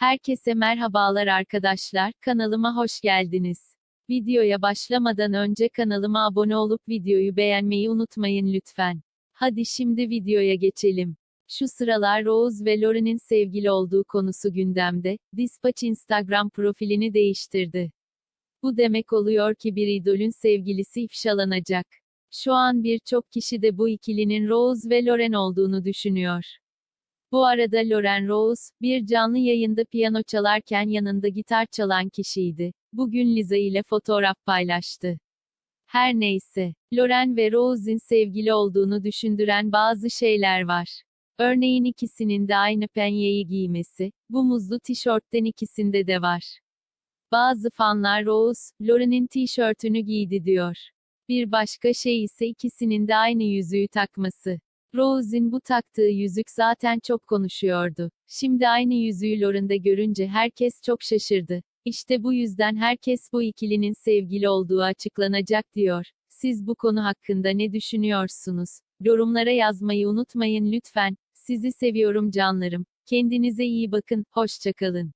Herkese merhabalar arkadaşlar, kanalıma hoş geldiniz. Videoya başlamadan önce kanalıma abone olup videoyu beğenmeyi unutmayın lütfen. Hadi şimdi videoya geçelim. Şu sıralar Rose ve Lauren'in sevgili olduğu konusu gündemde. Dispatch Instagram profilini değiştirdi. Bu demek oluyor ki bir idolün sevgilisi ifşalanacak. Şu an birçok kişi de bu ikilinin Rose ve Lauren olduğunu düşünüyor. Bu arada Lauren Rose, bir canlı yayında piyano çalarken yanında gitar çalan kişiydi. Bugün Liza ile fotoğraf paylaştı. Her neyse, Lauren ve Rose'in sevgili olduğunu düşündüren bazı şeyler var. Örneğin ikisinin de aynı penyeyi giymesi, bu muzlu tişörtten ikisinde de var. Bazı fanlar Rose, Lauren'in tişörtünü giydi diyor. Bir başka şey ise ikisinin de aynı yüzüğü takması. Rose'in bu taktığı yüzük zaten çok konuşuyordu. Şimdi aynı yüzüğü Lauren'da görünce herkes çok şaşırdı. İşte bu yüzden herkes bu ikilinin sevgili olduğu açıklanacak diyor. Siz bu konu hakkında ne düşünüyorsunuz? Yorumlara yazmayı unutmayın lütfen. Sizi seviyorum canlarım. Kendinize iyi bakın, hoşçakalın.